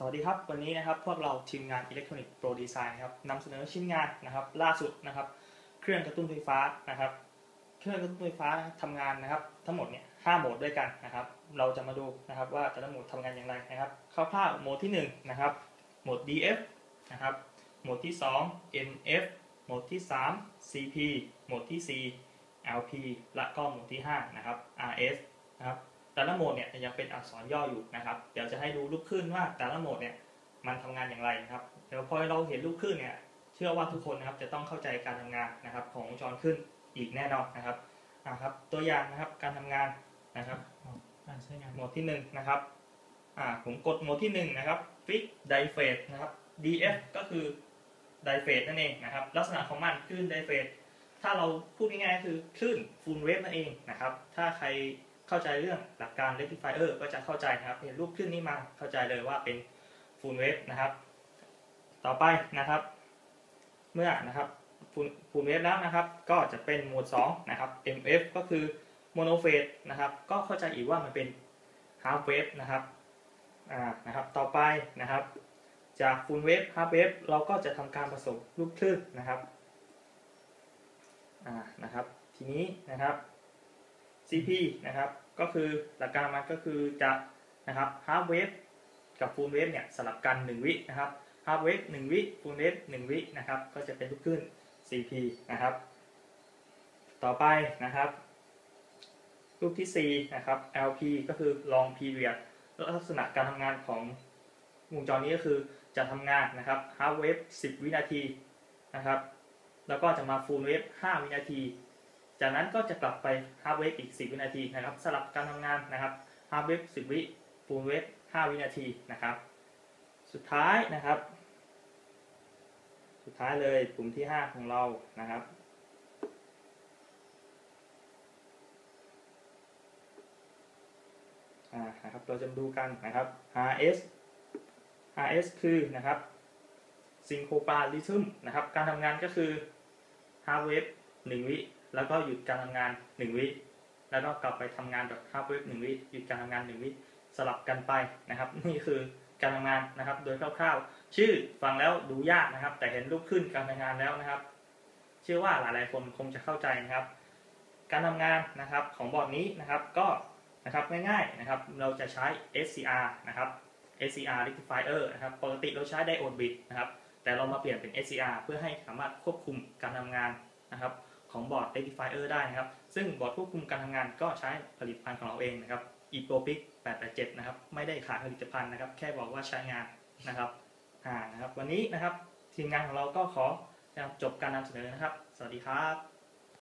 สวัสดีครับ วันนี้นะครับพวกเราทีมงาน Electronic Pro Design นะครับนำเสนอชิ้นงานนะครับ ล่าสุดนะครับ เครื่องกระตุ้นไฟฟ้านะครับ เครื่องกระตุ้นไฟฟ้านะครับทำงานนะครับ ทั้งหมดเนี่ยห้าโหมดด้วยกันนะครับ เราจะมาดูนะครับว่าแต่ละโหมดทำงานอย่างไรนะครับคร่าวๆโหมดที่หนึ่งนะครับโหมด DF นะครับโหมดที่สอง NF โหมดที่สาม CP โหมดที่สี่ LP และก็โหมดที่ห้านะครับ RS นะครับ แต่ละโหมดเนี่ยยังเป็นอักษรย่ออยู่นะครับ เดี๋ยวจะให้ดูรูปขึ้นว่าแต่ละโหมดเนี่ยมันทำงานอย่างไรนะครับ เดี๋ยวพอเราเห็นรูปขึ้นเนี่ยเชื่อว่าทุกคนนะครับจะต้องเข้าใจการทำงานนะครับ ของวงจรขึ้นอีกแน่นอนนะครับอ่าครับ ตัวอย่างนะครับการทำงานนะครับการใช้งานโหมดที่หนึ่งนะครับอ่าผมกดโหมดที่หนึ่งนะครับ Fix Die Phase นะครับ DF ก็คือ Die Phase นั่นเองนะครับ ลักษณะของมันคลื่น Die Phase ถ้าเราพูดง่ายๆคือคลื่น Full Wave นั่นเองนะครับ ถ้าใคร เข้าใจเรื่องหลักการ Rectifier ก็จะเข้าใจนะครับเห็นรูปคลื่นนี้มาเข้าใจเลยว่าเป็น Full Wave นะครับ ต่อไปนะครับ เมื่อนะครับ Full Full Wave แล้วนะครับ ก็จะเป็นโหมด2นะครับ MF ก็คือ Mono Phase นะครับ ก็เข้าใจอีกว่ามันเป็น Half Wave นะครับอ่านะครับ ต่อไปนะครับ จาก Full Wave Half Wave เราก็จะทำการผสมลูกคลื่นนะครับอ่านะครับ ทีนี้นะครับ CP นะครับ ก็คือหลักการมันก็คือจะนะครับ half wave กับ full wave เนี่ยสลับกัน 1 วินะครับ half wave 1 วิ full wave 1 วินะครับ ก็จะเป็นลูกคลื่น CP นะครับ ต่อไปนะครับรูปที่ 4 นะครับ LP ก็คือ long period ลักษณะการทำงานของวงจรนี้ก็คือจะทำงานนะครับ half wave 10 วินาทีนะครับ แล้วก็จะมา full wave 5 วินาที จากนั้นก็จะกลับไป half wave อีก 10 วินาทีนะครับสลับการทำงานนะครับ half wave 10 วิ full wave 5วินาทีนะครับ สุดท้ายนะครับ สุดท้ายเลยปุ่มที่ 5 ของเรานะครับอ่านะครับเราจะดูกันนะครับ RS RS คือนะครับ Synchropalism นะครับ การทำงานก็คือ half wave 1 วิ แล้วก็หยุดการทำงาน1วิแล้วก็กลับไปทำงานแบบ half wave 1วิหยุดการทำงาน1วิสลับกันไปนะครับ นี่คือการทำงานนะครับ โดยคร่าวๆ ชื่อฟังแล้วดูยากนะครับ แต่เห็นรูปขึ้นการทำงานแล้วนะครับ เชื่อว่าหลายๆคนคงจะเข้าใจนะครับ การทำงานนะครับของบอร์ดนี้นะครับก็นะครับง่ายๆนะครับเราจะใช้ SCR นะครับ SCR rectifier นะครับปกติเราใช้ไดโอดบิตนะครับแต่เรามาเปลี่ยนเป็น SCR เพื่อให้สามารถควบคุมการทำงานนะครับ ของบอร์ด rectifier ได้นะครับ ซึ่งบอร์ดควบคุมการทำงานก็ใช้ผลิตภัณฑ์ของเราเองนะครับ ePropic 887 นะครับ ไม่ได้ขายผลิตภัณฑ์นะครับ แค่บอกว่าใช้งานนะครับอ่านะครับ วันนี้นะครับทีมงานของเราก็ขอจบการนำเสนอนะครับ สวัสดีครับ